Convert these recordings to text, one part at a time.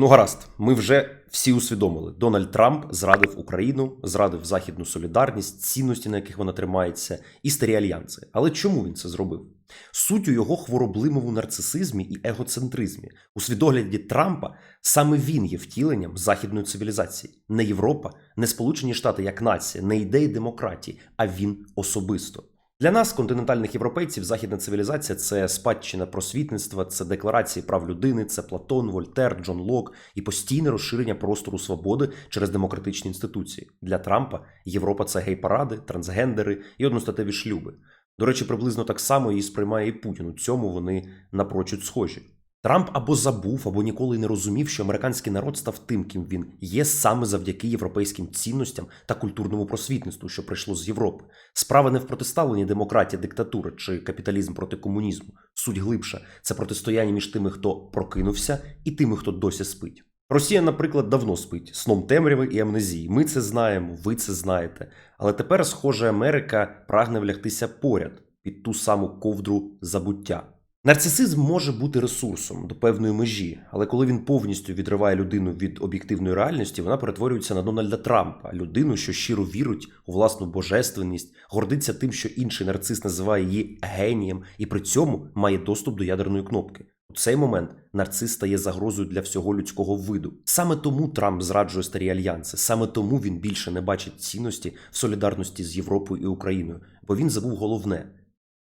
Ну, гаразд, ми вже всі усвідомили. Дональд Трамп зрадив Україну, зрадив західну солідарність, цінності, на яких вона тримається, і старі альянси. Але чому він це зробив? Суть у його хворобливому нарцисизмі і егоцентризмі. У свідогляді Трампа саме він є втіленням західної цивілізації, не Європа, не Сполучені Штати як нація, не ідеї демократії, а він особисто. Для нас, континентальних європейців, західна цивілізація це спадщина просвітництва, це декларації прав людини, це Платон, Вольтер, Джон Лок і постійне розширення простору свободи через демократичні інституції. Для Трампа Європа це гей-паради, трансгендери і одностатеві шлюби. До речі, приблизно так само її сприймає і Путін. У цьому вони напрочуд схожі. Трамп або забув, або ніколи не розумів, що американський народ став тим, ким він є саме завдяки європейським цінностям та культурному просвітництву, що прийшло з Європи. Справа не в протиставленні демократія, диктатури чи капіталізм проти комунізму. Суть глибша це протистояння між тими, хто прокинувся, і тими, хто досі спить. Росія, наприклад, давно спить сном темряви і амнезії. Ми це знаємо, ви це знаєте. Але тепер, схоже, Америка прагне влягтися поряд під ту саму ковдру забуття. Нарцисизм може бути ресурсом до певної межі, але коли він повністю відриває людину від об'єктивної реальності, вона перетворюється на Дональда Трампа, людину, що щиро вірить у власну божественність, гордиться тим, що інший нарцис називає її генієм, і при цьому має доступ до ядерної кнопки. У цей момент нарцис стає загрозою для всього людського виду. Саме тому Трамп зраджує старі альянси, саме тому він більше не бачить цінності в солідарності з Європою і Україною, бо він забув головне.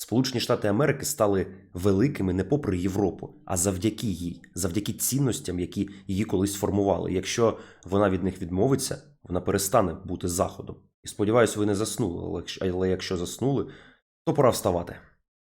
Сполучені Штати Америки стали великими не попри Європу, а завдяки їй, завдяки цінностям, які її колись формували. Якщо вона від них відмовиться, вона перестане бути заходом. І сподіваюся, ви не заснули. Але якщо- заснули, то пора вставати.